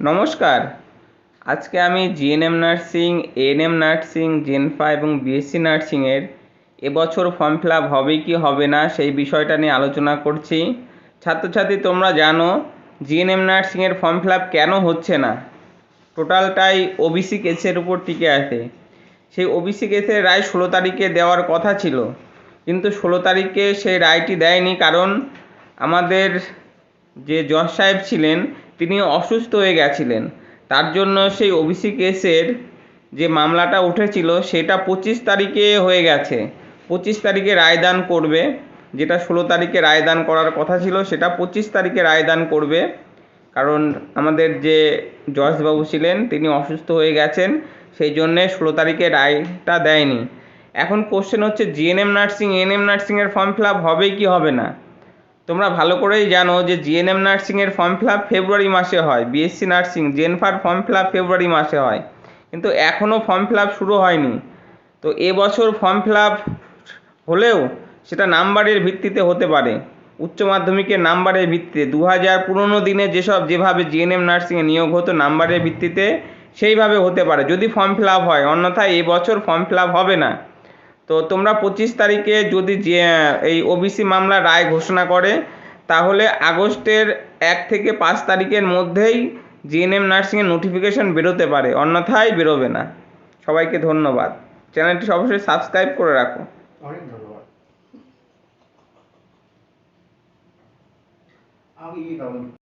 নমস্কার। আজকে আমি জিএনএম নার্সিং, এএনএম নার্সিং, জেনফা এবং বিএসসি নার্সিংয়ের এবছর ফর্ম ফিল আপ হবে কি হবে না সেই বিষয়টা নিয়ে আলোচনা করছি। ছাত্রছাত্রী, তোমরা জানো জিএনএম নার্সিংয়ের ফর্ম ফিল আপ কেন হচ্ছে না? টোটালটাই ওবিসি কেসের উপর টিকে আছে। সেই ওবিসি কেসের রায় ষোলো তারিখে দেওয়ার কথা ছিল। কিন্তু ষোলো তারিখে সেই রায়টি দেয়নি কারণ আমাদের যে জজ সাহেব ছিলেন, তিনি অসুস্থ হয়ে গেছিলেন। তার জন্য সেই ওবিসি কেসের যে মামলাটা উঠেছিল, সেটা পঁচিশ তারিখে হয়ে গেছে। পঁচিশ তারিখে রায়দান করবে। যেটা ষোলো তারিখে রায়দান করার কথা ছিল, সেটা পঁচিশ তারিখে রায়দান করবে। কারণ আমাদের যে জজবাবু ছিলেন, তিনি অসুস্থ হয়ে গেছেন, সেই জন্যে ষোলো তারিখে রায়টা দেয়নি। এখন কোশ্চেন হচ্ছে জিএনএম নার্সিং এনএম নার্সিংয়ের ফর্ম ফিল আপ হবে কি হবে না? তোমরা ভালো করেই জানো যে জিএনএম নার্সিংয়ের ফর্ম ফিল ফেব্রুয়ারি মাসে হয় বিএসসি নার্সিং জেনফার ফর্ম ফিল ফেব্রুয়ারি মাসে হয়। কিন্তু এখনও ফর্ম ফিল শুরু হয়নি। তো এবছর ফর্ম ফিল হলেও সেটা নাম্বারের ভিত্তিতে হতে পারে। উচ্চ মাধ্যমিকের নাম্বারের ভিত্তিতে। দু হাজার পুরোনো দিনে যেসব যেভাবে জিএনএম নার্সিংয়ে নিয়োগ হতো নাম্বারের ভিত্তিতে সেইভাবে হতে পারে। যদি ফর্ম ফিল হয়, অন্যথায় এবছর ফর্ম ফিল হবে না। তো তোমরা পঁচিশ তারিখে যদি যে এই ওবিসি মামলা রায় ঘোষণা করে তাহলে আগস্টের এক থেকে পাঁচ তারিখের মধ্যেই জিএনএম নার্সিংয়ের নোটিফিকেশন বেরোতে পারে অন্যথায় বেরোবে না। সবাইকে ধন্যবাদ। চ্যানেলটি অবশ্যই সাবস্ক্রাইব করে রাখো। অনেক ধন্যবাদ। আমি